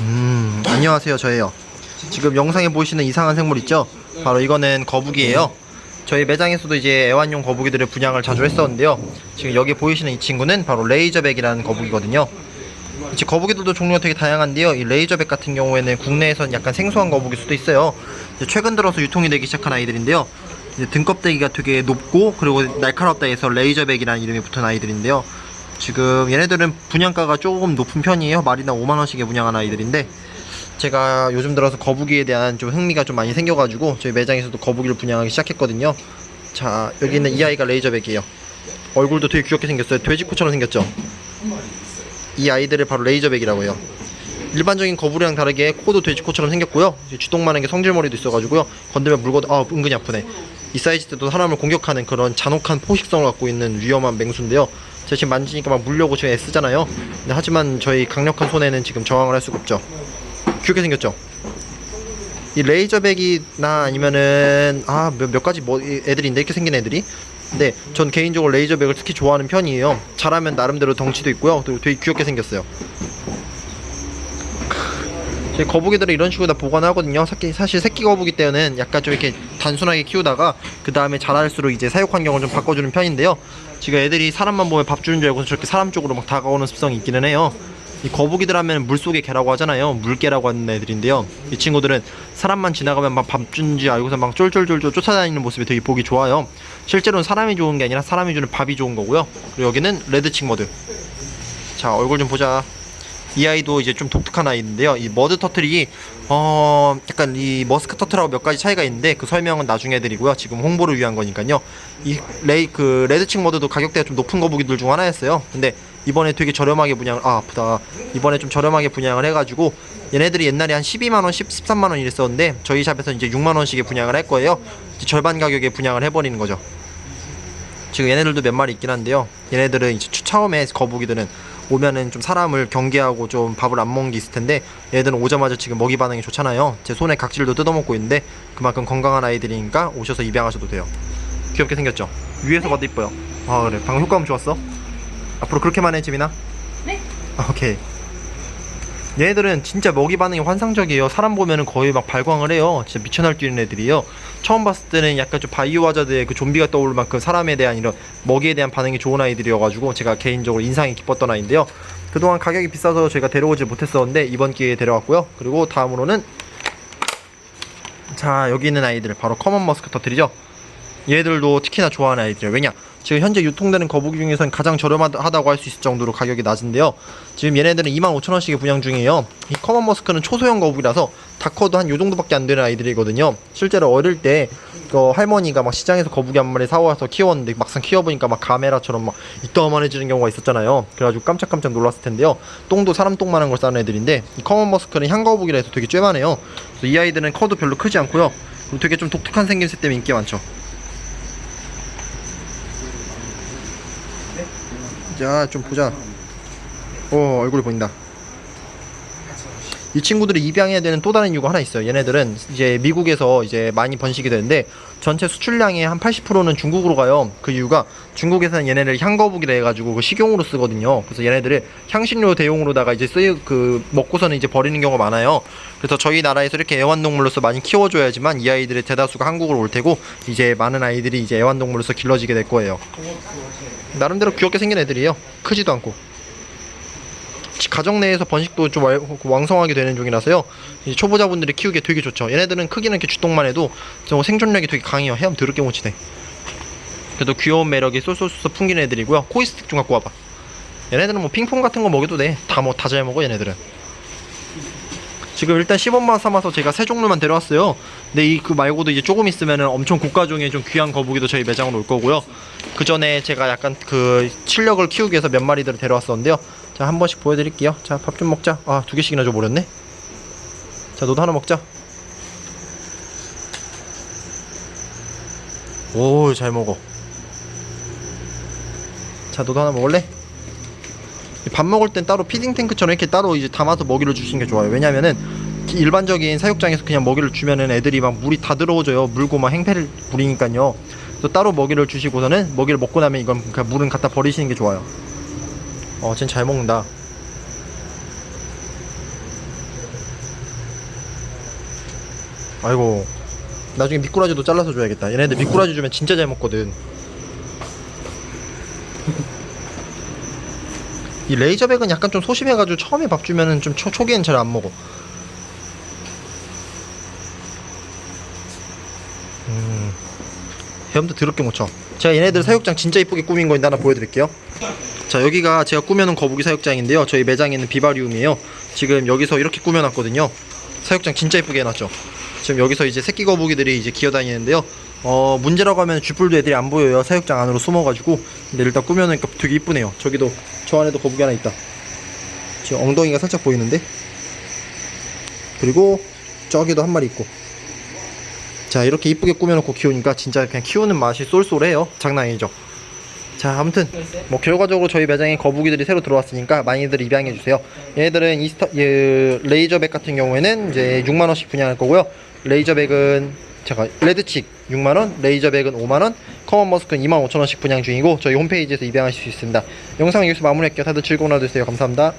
음, 안녕하세요. 저예요. 지금 영상에 보이시는 이상한 생물 있죠? 바로 이거는 거북이에요. 저희 매장에서도 이제 애완용 거북이들을 분양을 자주 했었는데요. 지금 여기 보이시는 이 친구는 바로 레이저백이라는 거북이거든요. 이제 거북이들도 종류가 되게 다양한데요. 이 레이저백 같은 경우에는 국내에선 약간 생소한 거북일 수도 있어요. 최근 들어서 유통이 되기 시작한 아이들인데요. 등껍데기가 되게 높고 그리고 날카롭다 해서 레이저백이라는 이름이 붙은 아이들인데요. 지금 얘네들은 분양가가 조금 높은 편이에요. 마리나 5만 원씩에 분양한 아이들인데 제가 요즘 들어서 거북이에 대한 좀 흥미가 좀 많이 생겨가지고 저희 매장에서도 거북이를 분양하기 시작했거든요. 자 여기 있는 이 아이가 레이저백이에요. 얼굴도 되게 귀엽게 생겼어요. 돼지코처럼 생겼죠. 이 아이들을 바로 레이저백이라고 해요. 일반적인 거북이랑 다르게 코도 돼지코처럼 생겼고요. 주동만한 게 성질머리도 있어가지고요. 건들면 물거든 아 은근히 아프네. 이 사이즈 때도 사람을 공격하는 그런 잔혹한 포식성을 갖고 있는 위험한 맹수인데요. 제가 지금 만지니까 막 물려고 지금 애쓰잖아요. 근데 하지만 저희 강력한 손에는 지금 저항을 할 수가 없죠. 귀엽게 생겼죠. 이 레이저백이나 아니면은 아몇 몇 가지 뭐이 애들인데 이렇게 생긴 애들이. 근데 전 개인적으로 레이저백을 특히 좋아하는 편이에요. 잘하면 나름대로 덩치도 있고요. 그리고 되게 귀엽게 생겼어요. 제 거북이들을 이런 식으로 다 보관하거든요. 사실, 새끼 거북이 때는 약간 좀 이렇게 단순하게 키우다가 그 다음에 자랄수록 이제 사육 환경을 좀 바꿔주는 편인데요. 지금 애들이 사람만 보면 밥 주는 줄 알고 저렇게 사람 쪽으로 막 다가오는 습성이 있기는 해요. 이 거북이들 하면 물속의 개라고 하잖아요. 물개라고 하는 애들인데요. 이 친구들은 사람만 지나가면 막밥 주는지 알고서 막 쫄쫄쫄쫄 쫓아다니는 모습이 되게 보기 좋아요. 실제로는 사람이 좋은 게 아니라 사람이 주는 밥이 좋은 거고요. 그리고 여기는 레드 칭 머드. 자 얼굴 좀 보자. 이 아이도 이제 좀 독특한 아이인데요. 이 머드 터틀이 어 약간 이 머스크 터틀하고 몇 가지 차이가 있는데 그 설명은 나중에 드리고요. 지금 홍보를 위한 거니까요. 이 레이 그 레드칭 머드도 가격대가 좀 높은 거북이들 중 하나였어요. 근데 이번에 되게 저렴하게 분양을 아 아프다. 이번에 좀 저렴하게 분양을 해가지고 얘네들이 옛날에 한 12만 원, 10, 13만 원 이랬었는데 저희 샵에서 이제 6만 원씩에 분양을 할 거예요. 절반 가격에 분양을 해버리는 거죠. 지금 얘네들도 몇 마리 있긴 한데요. 얘네들은 이제 처- 처음에 거북이들은 오면은 좀 사람을 경계하고 좀 밥을 안 먹는 게 있을 텐데 얘들은 오자마자 지금 먹이 반응이 좋잖아요. 제 손에 각질도 뜯어먹고 있는데 그만큼 건강한 아이들이니까 오셔서 입양하셔도 돼요. 귀엽게 생겼죠? 위에서 봐도 이뻐요. 아 그래 방금 효과음 좋았어? 앞으로 그렇게만 해 지민아? 네. 아, 오케이. 얘네들은 진짜 먹이 반응이 환상적이에요. 사람 보면은 거의 막 발광을 해요. 진짜 미쳐 날 뛰는 애들이에요. 처음 봤을 때는 약간 좀 바이오 하자드의 그 좀비가 떠오를 만큼 사람에 대한 이런 먹이에 대한 반응이 좋은 아이들이어가지고 제가 개인적으로 인상이 깊었던 아이인데요. 그동안 가격이 비싸서 저희가 데려오지 못했었는데 이번 기회에 데려왔고요. 그리고 다음으로는 자 여기 있는 아이들 바로 커먼 머스크 터틀이죠. 얘들도 특히나 좋아하는 아이들이에요. 왜냐? 지금 현재 유통되는 거북이 중에선 가장 저렴하다고 할 수 있을 정도로 가격이 낮은데요. 지금 얘네들은 25,000원씩에 분양 중이에요. 이 커먼 머스크는 초소형 거북이라서 다 커도 한 요 정도밖에 안 되는 아이들이거든요. 실제로 어릴 때 그 할머니가 막 시장에서 거북이 한 마리 사와서 키웠는데 막상 키워보니까 막 가메라처럼 막 이따만해지는 경우가 있었잖아요. 그래가지고 깜짝깜짝 놀랐을 텐데요. 똥도 사람 똥만한 걸 싸는 애들인데 이 커먼 머스크는 향거북이라 해서 되게 쬐만해요. 그래서 이 아이들은 커도 별로 크지 않고요. 되게 좀 독특한 생김새 때문에 인기 많죠. 자, 좀 보자. 어, 얼굴이 보인다. 이 친구들이 입양해야 되는 또 다른 이유가 하나 있어요. 얘네들은 이제 미국에서 이제 많이 번식이 되는데 전체 수출량의 한 80%는 중국으로 가요. 그 이유가 중국에서는 얘네를 향거북이라 해가지고 그 식용으로 쓰거든요. 그래서 얘네들을 향신료 대용으로다가 이제 쓰이 그 먹고서는 이제 버리는 경우가 많아요. 그래서 저희 나라에서 이렇게 애완동물로서 많이 키워줘야지만 이 아이들의 대다수가 한국으로 올 테고 이제 많은 아이들이 이제 애완동물로서 길러지게 될 거예요. 나름대로 귀엽게 생긴 애들이에요. 크지도 않고. 가정 내에서 번식도 좀 왕- 왕성하게 되는 중이라서요. 이 초보자분들이 키우기 되게 좋죠. 얘네들은 크기는 이렇게 주똥만 해도 저 생존력이 되게 강해요. 헤엄 더럽게 못 치네. 그래도 귀여운 매력이 쏠쏠쏠 풍기는 애들이고요. 코이스틱 좀 갖고 와봐. 얘네들은 뭐 핑퐁 같은 거 먹여도 돼. 다 뭐 다 잘 먹어 얘네들은. 지금 일단 10원만 삼아서 제가 세 종류만 데려왔어요. 근데 이 그 말고도 이제 조금 있으면은 엄청 고가종의 좀 귀한 거북이도 저희 매장으로 올 거고요. 그 전에 제가 약간 그 실력을 키우기 위해서 몇 마리들을 데려왔었는데요. 자, 한 번씩 보여드릴게요. 자, 밥 좀 먹자. 아, 두 개씩이나 줘버렸네. 자, 너도 하나 먹자. 오, 잘 먹어. 자, 너도 하나 먹을래? 밥 먹을 땐 따로 피딩 탱크처럼 이렇게 따로 이제 담아서 먹이를 주시는 게 좋아요. 왜냐면은 일반적인 사육장에서 그냥 먹이를 주면은 애들이 막 물이 다 들어오져요. 물고 막 행패를 부리니까요. 또 따로 먹이를 주시고서는 먹이를 먹고 나면 이건 그냥 물은 갖다 버리시는 게 좋아요. 어, 쟨 잘 먹는다. 아이고. 나중에 미꾸라지도 잘라서 줘야겠다. 얘네들 미꾸라지 주면 진짜 잘 먹거든. 이 레이저백은 약간 좀 소심해가지고 처음에 밥 주면은 좀 초, 초기엔 잘 안 먹어. 음. 헤엄도 더럽게 못 쳐. 제가 얘네들 사육장 진짜 이쁘게 꾸민 거 있는데 하나 보여드릴게요 자 여기가 제가 꾸며놓은 거북이 사육장인데요. 저희 매장에 있는 비바리움이에요. 지금 여기서 이렇게 꾸며놨거든요. 사육장 진짜 이쁘게 해놨죠? 지금 여기서 이제 새끼 거북이들이 이제 기어다니는데요. 어 문제라고 하면 쥐뿔도 애들이 안 보여요. 사육장 안으로 숨어가지고. 근데 일단 꾸며놓으니까 되게 이쁘네요. 저기도 저 안에도 거북이 하나 있다. 지금 엉덩이가 살짝 보이는데? 그리고 저기도 한 마리 있고. 자 이렇게 이쁘게 꾸며놓고 키우니까 진짜 그냥 키우는 맛이 쏠쏠해요. 장난 아니죠 자 아무튼 뭐 결과적으로 저희 매장에 거북이들이 새로 들어왔으니까 많이들 입양해 주세요. 얘네들은 이스터 예, 레이저백 같은 경우에는 이제 6만원씩 분양할 거고요. 레이저백은 제가 레드칙 6만원 레이저백은 5만원 커먼 머스크는 2만 5천원씩 분양 중이고 저희 홈페이지에서 입양하실 수 있습니다. 영상 여기서 마무리할게요. 다들 즐거운 하루 되세요. 감사합니다